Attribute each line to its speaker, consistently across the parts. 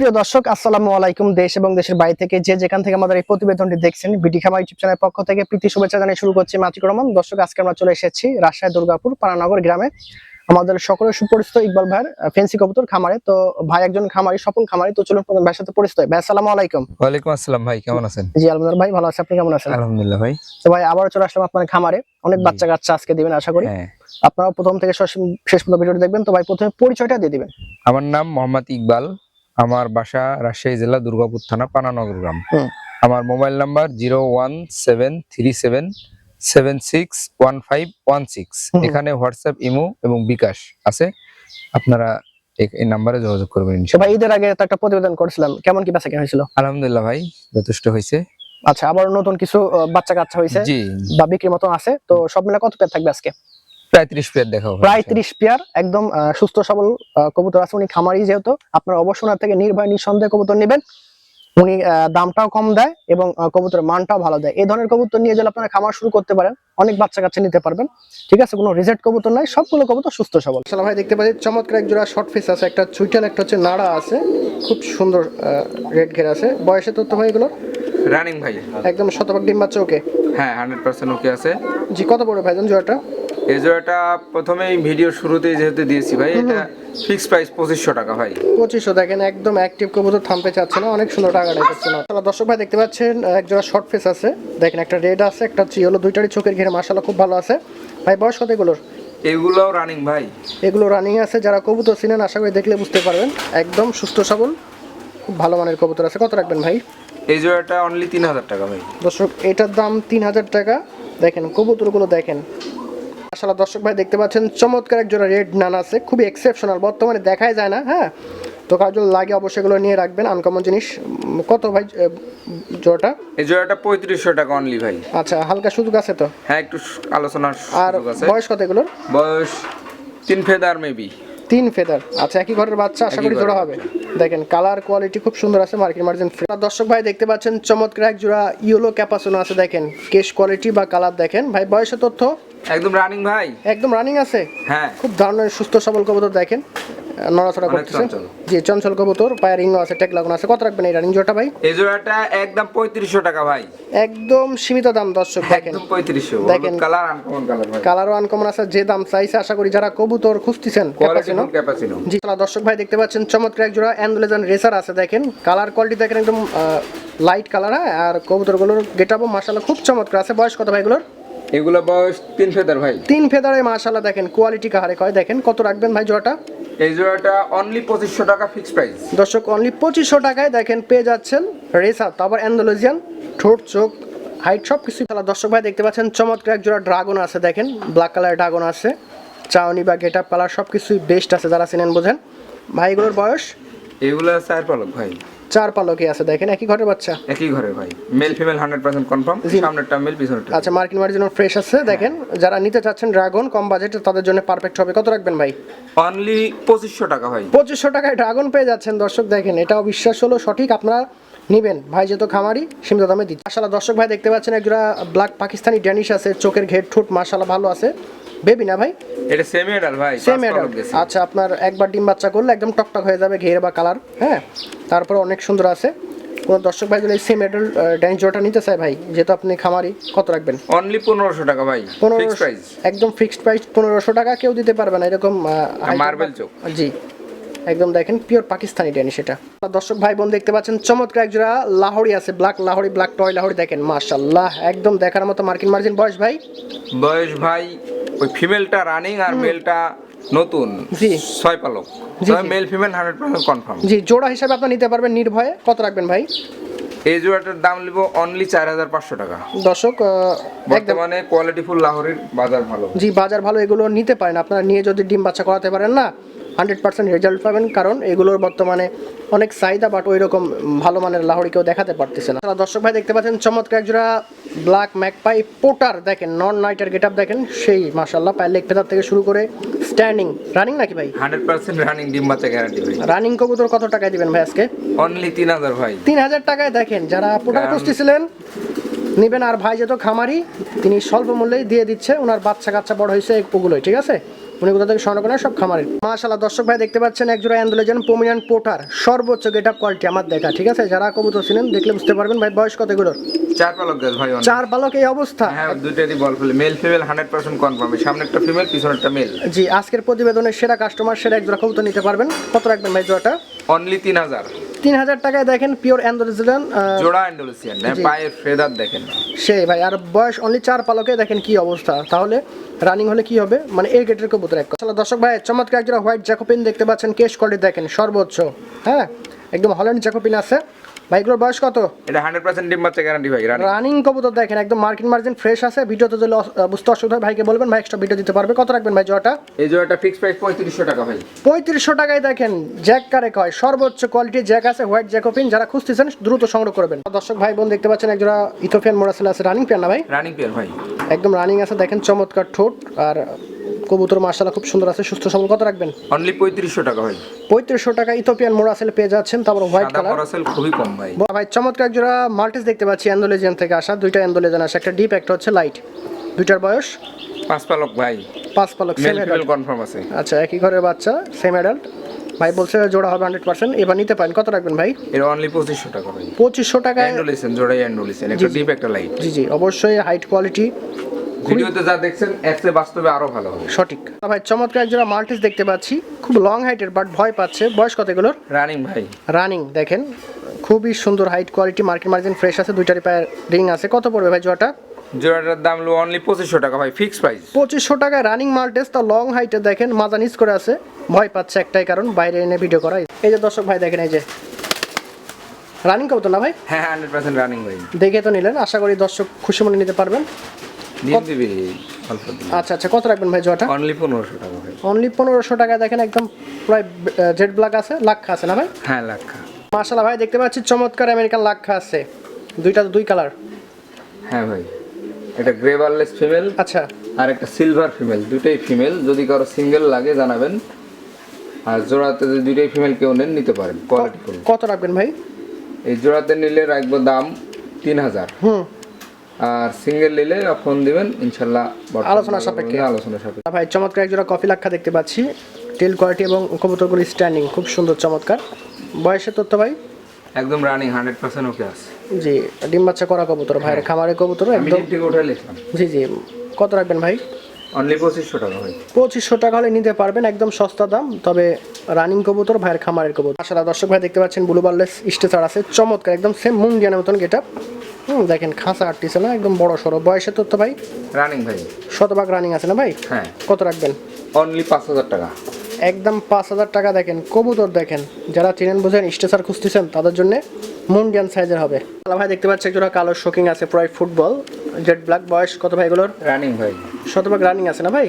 Speaker 1: সুপ্রিয় দর্শক আসসালামু আলাইকুম দেশ এবং দেশের বাইরে থেকে যে যেখান থেকে আমাদের এই প্রতিবেদনটি দেখছেন বিডি খামা ইউটিউব চ্যানেলের পক্ষ থেকে প্রীতি শুভেচ্ছা জানিয়ে শুরু করছি মাতিক রহমান। দর্শক আজকে আমরা চলে এসেছি রাজশাহী দুর্গাপুর পানানগর গ্রামে। আমাদের সকলের সুপরিচিত ইকবাল ভাইয়ের ফেন্সি কবুতর খামারে। তো ভাই একজন খামারি সফল খামারি তো চলুন প্রথম ভাইয়ের সাথে পরিচিত হই। ভাই আসসালামু আলাইকুম।
Speaker 2: ওয়ালাইকুম আসসালাম ভাই কেমন আছেন?
Speaker 1: জি আলমদার ভাই ভালো আছে। আপনি কেমন আছেন?
Speaker 2: আলহামদুলিল্লাহ ভাই।
Speaker 1: তো ভাই আবার চলে আসলাম আপনার খামারে। অনেক বাচ্চা কাচ্চা আজকে দিবেন আশা করি।
Speaker 2: হ্যাঁ।
Speaker 1: আপনারা প্রথম থেকে শেষ পর্যন্ত ভিডিওটি দেখবেন। তো ভাই প্রথমে পরিচয়টা দিয়ে দিবেন।
Speaker 2: আমার নাম মোহাম্মদ ইকবাল। আমার বাসা রাজশাহী জেলা দুর্গাপুর থানা পানানগর গ্রাম। আমার mobile number zero one seven three seven seven six one five one six. এখানে হোয়াটসঅ্যাপ ইমো এবং বিকাশ আছে। আপনারা এই- নাম্বারে যোগাযোগ করবেন।
Speaker 1: ভাই ঈদের আগে একটা প্রতিবেদন করেছিলাম। কেমন কি বেচা কেনা হয়েছিল?
Speaker 2: আলহামদুলিল্লাহ ভাই যথেষ্ট হয়েছে।
Speaker 1: আচ্ছা আবার নতুন কিছু বাচ্চা কাচ্চা হয়েছে
Speaker 2: জি।
Speaker 1: বা বিক্রির মতো আছে। তো সব মিলে কত পেয়ার থাকবে আজকে?
Speaker 2: প্রায় ত্রিশ পেয়ার দেখা
Speaker 1: প্রায় ত্রিশ পেয়ার একদম সুস্থ সবল কবুতর আছে উনি খামারি যেহেতু। আপনার অবশ্যই থেকে নির্ভয় নিঃসন্দেহে কবুতর নেবেন। উনি দামটাও কম দেয় এবং কবুতরের মানটাও ভালো দেয়। এই ধরনের কবুতর নিয়ে গেলে আপনারা খামার শুরু করতে পারেন। অনেক বাচ্চা কাচ্চা নিতে পারবেন। ঠিক আছে কোনো রিজেক্ট কবুতর নাই। সবগুলো কবুতর সুস্থ সবল। আসলে ভাই দেখতে পাচ্ছি চমৎকার এক জোড়া শর্ট ফেস আছে একটা চুইটাল একটা হচ্ছে নাড়া আছে। খুব সুন্দর রেড ঘের আছে। বয়সে তথ্য ভাই এগুলো?
Speaker 2: রানিং ভাই।
Speaker 1: একদম শতভাগ ডিম বাচ্চা ওকে
Speaker 2: হ্যাঁ হান্ড্রেড পার্সেন্ট ওকে আছে।
Speaker 1: জি কত বড় ভাইজান জোড়াটা?
Speaker 2: এই জোড়াটা প্রথমেই ভিডিও শুরুতেই যেহেতু দিয়েছি ভাই এটা ফিক্স প্রাইস পঁচিশশো টাকা ভাই।
Speaker 1: পঁচিশশো দেখেন একদম অ্যাক্টিভ কবুতর থামতে চাচ্ছে না অনেক সুন্দর টাকাটা করছে না তাহলে দর্শক ভাই দেখতে পাচ্ছেন এক জোড়া শর্ট ফেস আছে। দেখেন একটা রেড আছে একটা হলো দুইটারই চোখের ঘিরে মাসালা খুব ভালো আছে। ভাই বয়স কত এগুলোর?
Speaker 2: এগুলোও রানিং ভাই।
Speaker 1: এগুলো রানিং আছে যারা কবুতর চিনেন আশা করি দেখলে বুঝতে পারবেন। একদম সুস্থ সবল খুব ভালো মানের কবুতর আছে। কত রাখবেন ভাই?
Speaker 2: এই জোড়াটা অনলি তিন হাজার টাকা ভাই।
Speaker 1: দর্শক এটার দাম তিন হাজার টাকা। দেখেন কবুতরগুলো দেখেন আসলে দর্শক ভাই দেখতে পাচ্ছেন চমৎকার এক জোড়া রেড নান আছে খুবই এক্সেপশনাল বর্তমানে দেখাই যায় না হ্যাঁ? তো জন্য লাগে অবশ্যই এগুলো নিয়ে রাখবেন আনকমন জিনিস। কত ভাই জোড়াটা?
Speaker 2: এই জোড়াটা পঁয়ত্রিশশো টাকা অনলি ভাই।
Speaker 1: আচ্ছা হালকা সুযোগ আছে তো?
Speaker 2: হ্যাঁ একটু আলোচনার
Speaker 1: আর বয়স কত এগুলোর?
Speaker 2: বয়স তিন ফেদার মেবি
Speaker 1: তিন ফেদার। আচ্ছা একই ঘরের বাচ্চা আশা করি জোড়া হবে। দেখেন কালার কোয়ালিটি খুব সুন্দর আছে মার্কেট মার্জিন দর্শক ভাই দেখতে পাচ্ছেন চমৎকার এক জোড়া ইয়েলো ক্যাপাসন আছে দেখেন। কেশ কোয়ালিটি বা কালার দেখেন। ভাই বয়সের তথ্য?
Speaker 2: একদম রানিং ভাই।
Speaker 1: একদম রানিং আছে?
Speaker 2: হ্যাঁ।
Speaker 1: খুব ধরনের সুস্থ সবল কবুতর দেখেন। নড়াচড়া করতেছে। জি চঞ্চল কবুতর পায়ের রিংও আছে টেক লাগানো আছে। কত রাখবেন এই রানিং জোড়াটা ভাই?
Speaker 2: এই জোড়াটা একদম পঁয়ত্রিশশো টাকা ভাই।
Speaker 1: একদম সীমিত দাম দর্শক দেখেন।
Speaker 2: একদম পঁয়ত্রিশশো
Speaker 1: দেখেন।
Speaker 2: কালার আনকমন কালার ভাই।
Speaker 1: কালারও আনকমন আছে যে দাম চাইছে আশা করি যারা কবুতর খুঁজতেছেন ক্যাপাসিনো
Speaker 2: ক্যাপাসিনো
Speaker 1: জি তাহলে দর্শক ভাই দেখতে পাচ্ছেন চমৎকার এক জোড়া অ্যান্ডোলেজান রেসার আছে দেখেন। কালার কোয়ালিটি দেখেন একদম লাইট কালার হ্যাঁ আর কবুতরগুলোর গেট আপও মাসাল্লাহ খুব চমৎকার আছে। বয়স কত ভাইগুলোর
Speaker 2: এগুলো বয়স তিন ফেদার ভাই।
Speaker 1: তিন ফেদারে মাসাল্লাহ দেখেন কোয়ালিটি কাহারে কয়? দেখেন কত রাখবেন ভাই জোড়াটা?
Speaker 2: এই জোড়াটা অনলি পঁচিশশো টাকা ফিক্স প্রাইস
Speaker 1: দর্শক অনলি পঁচিশশো টাকায় দেখেন পেয়ে যাচ্ছেন রেসা তারপর অ্যান্ডোলেজিয়ান ঠোঁট চোখ হাইট সব কিছু তাহলে দর্শক ভাই দেখতে পাচ্ছেন চমৎকার এক জোড়া ড্রাগন আছে দেখেন ব্ল্যাক কালার ড্রাগন আছে। চাউনি বা গেট আপ কালার সব কিছুই বেস্ট আছে যারা চিনেন বোঝেন। ভাইগুলোর বয়স?
Speaker 2: এগুলো চার পালক ভাই।
Speaker 1: চার পালকে আছে দেখেন একই ঘরের বাচ্চা?
Speaker 2: একই ঘরে ভাই। Male female hundred percent confirm সামনেরটা male পিছনেরটা
Speaker 1: আচ্ছা মার্কিন মার্জিন ফ্রেশ আছে দেখেন যারা নিতে চাচ্ছেন ড্রাগন কম বাজেটে তাদের জন্য পারফেক্ট হবে। কত রাখবেন ভাই?
Speaker 2: অনলি পঁচিশশো টাকা ভাই।
Speaker 1: পঁচিশশো টাকায় ড্রাগন পেয়ে যাচ্ছেন দর্শক দেখেন এটাও বিশ্বাস হলো সঠিক আপনারা নিবেন। ভাই যেহেতু খামারি সীমিত দামে দিচ্ছে। মাসাল্লাহ দর্শক ভাই দেখতে পাচ্ছেন একজোড়া ব্ল্যাক পাকিস্তানি ড্যানিশ আছে চোখের ঘের ঠোঁট মাসাল্লাহ ভালো আছে। বেবি না ভাই?
Speaker 2: এটা সেমি এডাল ভাই
Speaker 1: সেম
Speaker 2: গেছে।
Speaker 1: আচ্ছা আপনার একবার ডিম বাচ্চা করলে একদম টকটক হয়ে যাবে ঘের বা কালার হ্যাঁ? তারপর অনেক সুন্দর আছে। কোন দর্শক ভাই যদি সেম এডাল ড্যানিশ জোড়াটা নিতে চায় ভাই যেহেতু আপনি খামারি কত রাখবেন?
Speaker 2: অনলি পনেরোশো টাকা ভাই
Speaker 1: পনেরো
Speaker 2: ফিক্স প্রাইস
Speaker 1: একদম ফিক্সড প্রাইস পনেরোশো টাকা কেউ দিতে পারবে না এরকম
Speaker 2: মার্বেল চোখ।
Speaker 1: জি। একদম দেখেন পিওর পাকিস্তানি ড্যানি সেটা। দর্শক ভাই বোন দেখতে পাচ্ছেন চমৎকার একজোড়া লাহোরি আছে black Lahori black toy Lahori দেখেন মাশাল্লাহ একদম দেখার মতো মার্কিন মার্জিন বয়স ভাই?
Speaker 2: বয়স ভাই ওই ফিমেলটা রানিং আর মেলটা নতুন
Speaker 1: জি।
Speaker 2: ছয় পালক। তবে male female hundred percent confirm
Speaker 1: জি জোড়া হিসাবে আপনি নিতে পারবেন নির্ভয়ে। কত রাখবেন ভাই?
Speaker 2: এই জোড়াটার দাম নিব অনলি চার হাজার পাঁচশো টাকা।
Speaker 1: দর্শক
Speaker 2: বর্তমানে কোয়ালিটি ফুল লাহোরের বাজার ভালো।
Speaker 1: জি বাজার ভালো এগুলো নিতে পারেন। আপনারা নিয়ে যদি ডিম বাচ্চা করাতে পারেন না হান্ড্রেড পার্সেন্ট রেজাল্ট পাবেন কারণ এগুলোর বর্তমানে অনেক চাহিদা বাট ওই রকম ভালো মানের লাহোরি কেউ দেখাতে পারতেছে না। দর্শক ভাই দেখতে পাচ্ছেন চমৎকার একজোড়া ব্ল্যাক ম্যাকপাই পোটার দেখেন নন নাইটার গেট আপ দেখেন সেই মাসাল্লাহ পায়ের লেগ ফেদার থেকে শুরু করে স্ট্যান্ডিং রানিং নাকি ভাই?
Speaker 2: হান্ড্রেড পার্সেন্ট রানিং ডিম বাচ্চা গ্যারান্টি ভাই।
Speaker 1: রানিং কবুতর কত টাকায় দিবেন ভাই আজকে?
Speaker 2: অনলি তিন হাজার ভাই।
Speaker 1: তিন হাজার টাকায় দেখেন যারা পোটার খুঁজতেছিলেন নিবেন আর ভাই যেহেতু খামারি তিনি স্বল্প মূল্যেই দিয়ে দিচ্ছে ওনার বাচ্চা কাচ্চা বড় হয়েছে ওগুলোই ঠিক আছে? উনি কোথা থেকে করেন সব খামারের। মাশাআল্লাহ দর্শক ভাই দেখতে পাচ্ছেন একজোড়া অ্যান্ডোলেজন পোমিনান পোটার সর্বোচ্চ গেট আপ কোয়ালিটি আমার দেখা ঠিক আছে? যারা কবুতর ছিলেন দেখলে বুঝতে পারবেন ভাই বয়স কত এগুলোর।
Speaker 2: চার পালক গাছ ভাই
Speaker 1: চার বালক এই অবস্থা।
Speaker 2: হ্যাঁ দুইটারই বল ফেলে male female hundred percent confirm সামনে একটা ফিমেল পিছনে একটা মেল
Speaker 1: জি আজকের প্রতিবেদনের সেরা কাস্টমার সেরা এক জোড়া কবুতর নিতে পারবেন। কত রাখবেন ভাই জোড়াটা?
Speaker 2: অনলি তিন হাজার।
Speaker 1: তিন হাজার টাকায় দেখেন পিওর অ্যান্ডোলেসিয়ান
Speaker 2: জোড়া অ্যান্ডোলেসিয়ান পায়ের ফেদার দেখেন।
Speaker 1: সেই ভাই আর বয়স অনলি চার পালকে দেখেন কি অবস্থা। তাহলে রানিং হলে কি হবে? মানে এই গেটের কবুতর এক কথা। দর্শক ভাই চমৎকার একজোড়া হোয়াইট জ্যাকোপিন দেখতে পাচ্ছেন কেশ কোয়ালিটি দেখেন সর্বোচ্চ। হ্যাঁ? একদম হল্যান্ড জ্যাকোপিন আছে। ভাইগুলোর বয়স কত?
Speaker 2: এটা হান্ড্রেড পার্সেন্ট ডিম বাচ্চা গ্যারান্টি ভাই রানি
Speaker 1: রানিং কবুতর দেখেন একদম মার্কিন মার্জিন ফ্রেশ আছে। ভিডিওতে যদি বুঝতে অসুবিধা হয় ভাইকে বলবেন ভাই এক্সট্রা ভিডিও দিতে পারবে। কত রাখবেন ভাই জোয়াটা
Speaker 2: এই জোড়াটা ফিক্স প্রাইস পঁয়ত্রিশশো টাকা ভাই।
Speaker 1: পঁয়ত্রিশশো টাকায় দেখেন জ্যাক কারে কয় সর্বোচ্চ কোয়ালিটির জ্যাক আছে হোয়াইট জ্যাকোপিন যারা খুঁজতেছেন দ্রুত সংগ্রহ করবেন দর্শক ভাই বোন দেখতে পাচ্ছেন একজোড়া ইথোপিয়ান মোরাসেল আছে। রানিং পেয়ার না ভাই?
Speaker 2: রানিং পেয়ার ভাই।
Speaker 1: একদম রানিং আছে দেখেন চমৎকার ঠোঁট। আর কবুতর মার্শাল্লাহ খুব সুন্দর আছে সুস্থ সবল। কত রাখবেন?
Speaker 2: অনলি পঁয়ত্রিশশো টাকা ভাই।
Speaker 1: পঁয়ত্রিশশো টাকা ইথোপিয়ান মোরাসেল পেয়ে যাচ্ছেন তারপর হোয়াইট কালার
Speaker 2: পরাসেল খুবই কম ভাই।
Speaker 1: ভাই চমৎকার এক জোড়া মাল্টিস দেখতে পাচ্ছি অ্যান্ডোলেজিয়ান থেকে আসা। দুইটা অ্যান্ডোলেজিয়ান আসে একটা ডিপ একটা হচ্ছে লাইট দুইটার বয়স?
Speaker 2: পাঁচ পালক ভাই।
Speaker 1: পাঁচ পালক সেম
Speaker 2: ফিমেল কনফার্ম আছে।
Speaker 1: আচ্ছা একই ঘরের বাচ্চা সেম অ্যাডাল্ট ভাই বলছে জোড়া হবে হান্ড্রেড পার্সেন্ট এবার নিতে পারেন। কত রাখবেন ভাই?
Speaker 2: এর অনলি পঁচিশশো টাকা ভাই।
Speaker 1: পঁচিশশো টাকা
Speaker 2: অ্যান্ডোলিসেন জোড়াই অ্যান্ডোলিসেন একটা ডিপ একটা লাইট
Speaker 1: জি জি অবশ্যই হাইট কোয়ালিটি
Speaker 2: ভিডিওতে যা দেখছেন এক্সে বাস্তবে আরও ভালো হবে।
Speaker 1: সঠিক। ভাই চমৎকার এক জোড়া মাল্টিস দেখতে পাচ্ছি। খুব লং হাইটের বাট ভয় পাচ্ছে। বয়স কত এগুলোর?
Speaker 2: রানিং ভাই।
Speaker 1: রানিং দেখেন। খুবই সুন্দর height quality market margin fresh আছে। দুইটারই পায়ের রিং আছে। কত পড়বে ভাই জোড়াটা?
Speaker 2: জোড়াটার দাম হলো অনলি পঁচিশশো টাকা ভাই ফিক্স প্রাইস
Speaker 1: পঁচিশশো টাকায় রানিং মাল্টেস তা লং হাইটে দেখেন মাজা নিচ করে আছে। ভয় পাচ্ছে একটাই কারণ বাইরে এনে ভিডিও করা এই যে দর্শক ভাই দেখেন এই যে। রানিং কত না ভাই?
Speaker 2: হ্যাঁ হান্ড্রেড পার্সেন্ট রানিং ভাই।
Speaker 1: দেখে তো নিলেন। আশা করি দর্শক খুশি মনে নিতে পারবেন।
Speaker 2: ডিম দিবি অল্প
Speaker 1: আচ্ছা আচ্ছা কত রাখবেন ভাই জোয়াটা?
Speaker 2: অনলি পনেরোশো টাকা ভাই।
Speaker 1: অনলি পনেরোশো টাকায় দেখেন একদম প্রায় জেড ব্ল্যাক আছে লাক্ষা আছে না ভাই?
Speaker 2: হ্যাঁ লাখা
Speaker 1: মার্শাল্লাহ ভাই দেখতে পাচ্ছি চমৎকার আমেরিকান লাক্ষা আছে। দুইটা দুই কালার
Speaker 2: হ্যাঁ ভাই এটা গ্রে বারলেস ফিমেল
Speaker 1: আচ্ছা।
Speaker 2: আর একটা সিলভার ফিমেল দুটোই ফিমেল যদি কারও সিঙ্গেল লাগে জানাবেন আর জোড়াতে যদি দুইটাই ফিমেল কেউ নেন নিতে পারেন কোয়ালিটি
Speaker 1: কত রাখবেন ভাই?
Speaker 2: এই জোড়াতে নিলে রাখব দাম তিন হাজার।
Speaker 1: হুম।
Speaker 2: আর সিঙ্গেল নিলে ফোন দিবেন ইনশাল্লাহ
Speaker 1: আলোচনা সাপেক্ষে।
Speaker 2: আলোচনা সাপেক্ষে।
Speaker 1: ভাই চমৎকার একজোড়া কফি লাক্ষা দেখতে পাচ্ছি। টেল কোয়ালিটি এবং কবুতরগুলি স্ট্যান্ডিং খুব সুন্দর চমৎকার। বয়সের তথ্য ভাই?
Speaker 2: একদম রানিং হান্ড্রেড পার্সেন্ট ওকে আছে।
Speaker 1: জি ডিম বাচ্চা করা কবুতর ভাইয়ের খামারে কবুতর একদম জি জি। কত রাখবেন ভাই?
Speaker 2: অনলি পঁচিশশো টাকা ভাই
Speaker 1: পঁচিশশো টাকা হলে নিতে পারবেন একদম সস্তা দাম তবে রানিং কবুতর ভাইয়ের খামারের কবুতর। আসলে দর্শক ভাই দেখতে পাচ্ছেন ব্লু বার্লেস স্টেচার আছে চমৎকার একদম সেম মুন্ডিয়ানের মতন গেট আপ হুম দেখেন খাঁচা আটটিছে না একদম বড় সড়ো। বয়সের তথ্য ভাই?
Speaker 2: রানিং ভাই।
Speaker 1: শতভাগ রানিং আছে না ভাই?
Speaker 2: হ্যাঁ।
Speaker 1: কত রাখবেন?
Speaker 2: অনলি পাঁচ হাজার টাকা।
Speaker 1: একদম পাঁচ হাজার টাকা দেখেন কবুতর দেখেন। যারা চেনেন বোঝেন স্টেচার খুঁজতেছেন তাদের জন্য মুন্ডিয়ান সাইজের হবে। ভাই দেখতে পাচ্ছি একজোড়া কালো শোকিং আছে প্রায় ফুটবল জেড ব্ল্যাক বয়স কত ভাই এগুলোর?
Speaker 2: রানিং ভাই।
Speaker 1: শতভাগ রানিং আছে না ভাই।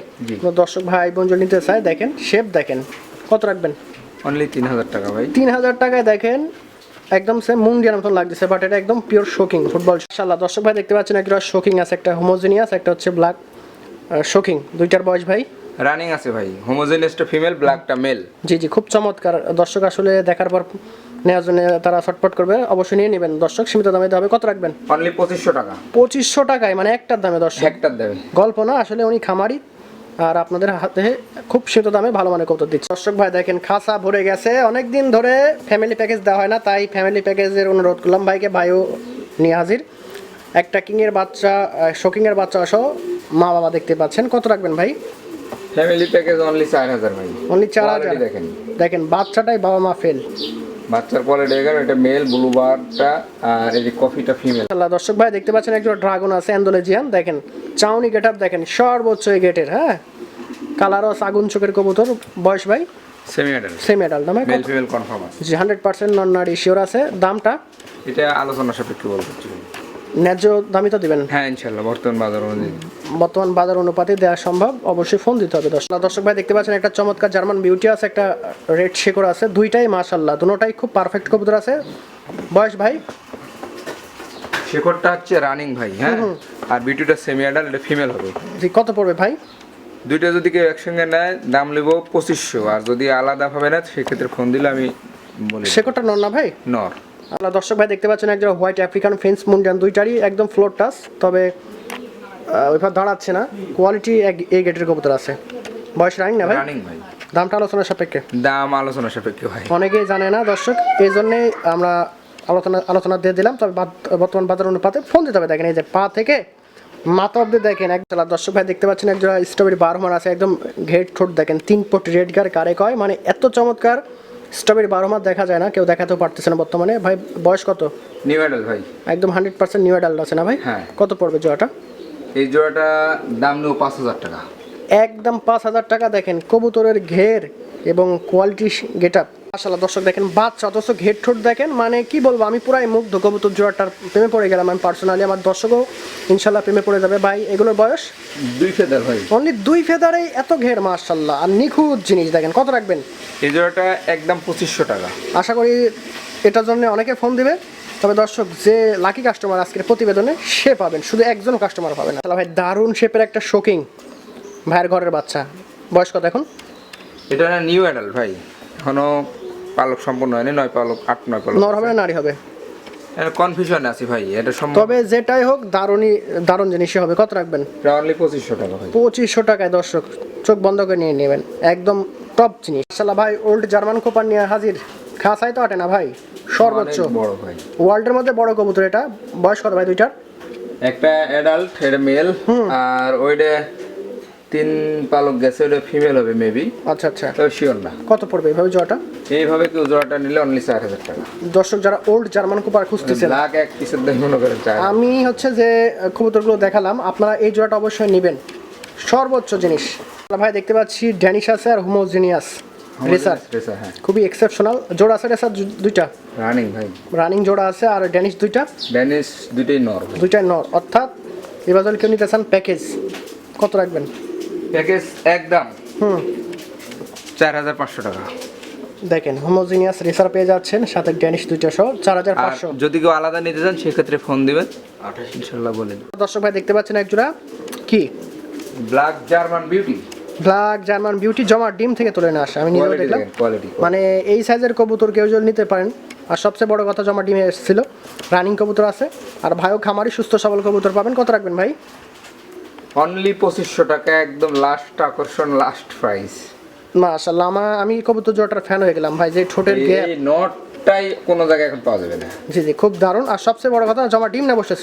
Speaker 1: দর্শক ভাই বোন যদি নিতে চায় দেখেন শেপ দেখেন কত রাখবেন?
Speaker 2: অনলি তিন হাজার টাকা ভাই।
Speaker 1: তিন হাজার টাকায় দেখেন একদম সেম মুন্ডিয়ার মতন লাগতেছে বাট এটা একদম পিওর শোকিং ফুটবল ইনশাল্লাহ দর্শক ভাই দেখতে পাচ্ছেন একটা শোকিং আছে একটা হোমোজিনিয়াস একটা হচ্ছে ব্ল্যাক শোকিং দুইটার বয়স ভাই।
Speaker 2: রানিং আছে ভাই হোমোজেনিয়াসটা ফিমেল ব্ল্যাকটা মেল
Speaker 1: জি জি খুব চমৎকার। দর্শক আসলে দেখার পর নেওয়ার জন্য তারা ছটপট করবে অবশ্যই নিয়ে নেবেন। দর্শক সীমিত দামে হবে কত রাখবেন?
Speaker 2: অনলি পঁচিশশো টাকা।
Speaker 1: পঁচিশশো টাকায় মানে একটার দামে দর্শক।
Speaker 2: একটার দামে।
Speaker 1: গল্প না আসলে উনি খামারি আর আপনাদের হাতে খুব সীমিত দামে ভালো মানে কবুতর দিচ্ছে। দর্শক ভাই দেখেন খাসা ভরে গেছে। অনেক দিন ধরে ফ্যামিলি প্যাকেজ দেওয়া হয় না তাই ফ্যামিলি প্যাকেজের অনুরোধ করলাম ভাইকে ভাইও নিয়ে হাজির। একটা কিংয়ের বাচ্চা শোকিংয়ের বাচ্চা সহ মা বাবা দেখতে পাচ্ছেন। কত রাখবেন ভাই?
Speaker 2: ফ্যামিলি প্যাকেজ অনলি চার হাজার ভাই।
Speaker 1: অনলি চার হাজার।
Speaker 2: দেখেন।
Speaker 1: দেখেন বাচ্চাটাই বাবা মা ফেল
Speaker 2: বাচ্চার কোয়ালিটি দেখেন এটা মেল ব্লু বারটা আর এই যে কফিটা ফিমেল
Speaker 1: আল্লাহ দর্শক ভাই দেখতে পাচ্ছেন একজন ড্রাগন আছে অ্যান্ডোলেজিয়ান দেখেন চাউনি গেট আপ দেখেন সর্বোচ্চ এই গেটের হ্যাঁ? কালারও আগুন চোখের কবুতর বয়স ভাই?
Speaker 2: সেমি অ্যাডাল্ট
Speaker 1: সেম অ্যাডাল্ট না
Speaker 2: মেল ফিমেল কনফার্ম আছে।
Speaker 1: জি হান্ড্রেড পার্সেন্ট নন নারী শিওর আছে। দামটা?
Speaker 2: এটা আলোচনা সাপেক্ষে চাই।
Speaker 1: ন্যায্য দামই তো দিবেন।
Speaker 2: হ্যাঁ ইনশাল্লাহ বর্তমান বাজার অনুযায়ী।
Speaker 1: বর্তমান বাজার অনুপাতে দেওয়া সম্ভব অবশ্যই ফোন দিতে হবে দর্শক। দর্শক ভাই দেখতে পাচ্ছেন একটা চমৎকার জার্মান বিউটি আছে একটা রেড শেকর আছে দুইটাই মাশাল্লাহ দুটোটাই খুব পারফেক্ট কবুতর আছে। বয়স ভাই?
Speaker 2: শেকড়টা হচ্ছে রানিং ভাই হ্যাঁ? আর বিটুটা সেমি অ্যাডাল্ট এটা ফিমেল হবে।
Speaker 1: জি কত পড়বে ভাই?
Speaker 2: দুইটা যদি কেউ একসঙ্গে নেয় দাম নেব পঁচিশশো। আর যদি আলাদা হবে না সেক্ষেত্রে ফোন দিলে আমি বলি
Speaker 1: শেকরটা নন না ভাই?
Speaker 2: নর।
Speaker 1: আপনারা দর্শক ভাই দেখতে পাচ্ছেন একজন হোয়াইট আফ্রিকান ফেন্স মুন্ডিয়ান দুইটারই একদম ফ্লোর টাস তবে ওইভাবে দাঁড়াচ্ছে না। কোয়ালিটি এই গেটের কবুতর আছে। বয়স রানিং না ভাই?
Speaker 2: রানিং ভাই।
Speaker 1: দামটা আলোচনার সাপেক্ষে?
Speaker 2: দাম আলোচনা সাপেক্ষে ভাই।
Speaker 1: অনেকেই জানে না দর্শক এই জন্যেই আমরা আলোচনা আলোচনা দিয়ে দিলাম। তবে বর্তমান বাজার অনুপাতে ফোন দিতে হবে। দেখেন এই যে পা থেকে মাথা অব্দি দেখেন এক জোড়া দর্শক ভাই দেখতে পাচ্ছেন একজোড়া স্ট্রবেরি বারোমার আছে। একদম ঘেট ঠোঁট দেখেন তিন পট রেড গার কারে কয়? মানে এত চমৎকার স্ট্রবেরি বারোমার দেখা যায় না কেউ দেখাতেও পারতেছে না বর্তমানে। ভাই বয়স কত?
Speaker 2: নিউ অ্যাডাল ভাই।
Speaker 1: একদম হান্ড্রেড পার্সেন্ট নিউ অ্যাডাল্ট আছে না ভাই?
Speaker 2: হ্যাঁ।
Speaker 1: কত পড়বে জোড়াটা?
Speaker 2: এই জোড়াটা দাম নেব পাঁচ হাজার টাকা।
Speaker 1: একদম পাঁচ হাজার টাকা দেখেন কবুতরের ঘের এবং কোয়ালিটি গেট আপ মাসাল্লাহ দর্শক দেখেন বাচ্চা অথচ ঘের ঠোঁট দেখেন মানে কি বলব আমি পুরাই মুগ্ধ কবুতর জোড়াটার প্রেমে পড়ে গেলাম আমি পার্সোনালি আমার দর্শকও ইনশাল্লাহ প্রেমে পড়ে যাবে। ভাই এগুলোর বয়স?
Speaker 2: দুই ফেদার ভাই।
Speaker 1: অনলি দুই ফেদারেই এত ঘের মার্শাল্লাহ আর নিখুঁত জিনিস দেখেন কত রাখবেন?
Speaker 2: এই জোড়াটা একদম পঁচিশশো টাকা।
Speaker 1: আশা করি এটার জন্য অনেকে ফোন দিবে। তবে দর্শক যে লাকি কাস্টমার আজকের প্রতিবেদনে সে পাবেন। শুধু একজন কাস্টমার পাবেন। না ভাই দারুণ শেপের একটা শোকিং ভাইয়ের ঘরের বাচ্চা। বয়স কত এখন?
Speaker 2: এটা না নিউ অ্যাডাল ভাই। এখনও পালক সম্পূর্ণ হয়নি নয় পালক আট নয় পালক
Speaker 1: নর হবে না নারী হবে?
Speaker 2: কনফিউশন আছি ভাই এটা সম্ভব
Speaker 1: তবে যেটাই হোক দারুণই দারুণ জিনিসই হবে। কত রাখবেন?
Speaker 2: অনলি পঁচিশশো টাকা ভাই।
Speaker 1: পঁচিশশো টাকায় দর্শক চোখ বন্ধ করে নিয়ে নেবেন। একদম টপ জিনিস। মাশাল্লাহ ভাই ওল্ড জার্মান কোপার নিয়ে হাজির। খাসাই তো আটে না ভাই? সর্বোচ্চ।
Speaker 2: বড় ভাই।
Speaker 1: ওয়ার্ল্ডের মধ্যে বড় কবুতর এটা। বয়স কত ভাই দুইটার?
Speaker 2: একটা অ্যাডাল্ট এটা মেল আর ওইটা তিন পালক গেছে ওইটা ফিমেল হবে মেবি
Speaker 1: আচ্ছা আচ্ছা।
Speaker 2: তো শিওর না।
Speaker 1: কত পড়বে এইভাবে জোয়াটা
Speaker 2: এইভাবে কেউ জোড়াটা নিলে অনলি চার হাজার টাকা।
Speaker 1: দর্শক যারা ওল্ড জার্মান কোপার খুঁজতেছেন
Speaker 2: লাখ এক পিসের দাম মনে করেন
Speaker 1: আমি হচ্ছে যে কবুতরগুলো দেখালাম আপনারা এই জোড়াটা অবশ্যই নেবেন। সর্বোচ্চ জিনিস। ভাই দেখতে পাচ্ছি ড্যানিশ আছে আর হোমোজিনিয়াস রেসার
Speaker 2: রেসার হ্যাঁ।
Speaker 1: খুবই এক্সেপশনাল জোড়া আছে রেসার দুইটা?
Speaker 2: রানিং ভাই।
Speaker 1: রানিং জোড়া আছে আর ড্যানিশ দুইটা?
Speaker 2: ড্যানিশ দুইটাই নর
Speaker 1: দুইটাই নর। অর্থাৎ এবার যদি কেউ নিতে চান প্যাকেজ কত রাখবেন?
Speaker 2: প্যাকেজ একদম।
Speaker 1: হুম।
Speaker 2: চার হাজার পাঁচশো টাকা।
Speaker 1: দেখেন হোমোজিনিয়াস রেসার পেয়ে যাচ্ছেন সাথে ড্যানিশ দুইটা সহ চার হাজার পাঁচশো।
Speaker 2: যদি কেউ আলাদা নিতে চান সেক্ষেত্রে ফোন দিবেন। আঠাশ ইনশাল্লাহ বলে
Speaker 1: দর্শক ভাই দেখতে পাচ্ছেন এক জোড়া কি?
Speaker 2: Black German beauty
Speaker 1: black German beauty জমা ডিম থেকে তুলে নিয়ে আসে আমি নিজেও দেখলাম। মানে এই সাইজের কবুতর কেউ যদি নিতে পারেন আর সবচেয়ে বড় কথা জমা ডিমে এসেছিল রানিং কবুতর আছে আর ভাইও খামারি সুস্থ সবল কবুতর পাবেন কত রাখবেন ভাই?
Speaker 2: অনলি পঁচিশশো টাকা একদম লাস্ট আকর্ষণ লাস্ট প্রাইস
Speaker 1: মাশাল্লাহ আমার আমি কবুতর জোড়াটার ফ্যান হয়ে গেলাম ভাই যে ঠোঁটের গ্যাপ
Speaker 2: নটটাই কোনো জায়গায় এখন পাওয়া যাবে না।
Speaker 1: জি জি খুব দারুণ আর সবচেয়ে বড় কথা জমা ডিম না বসেছে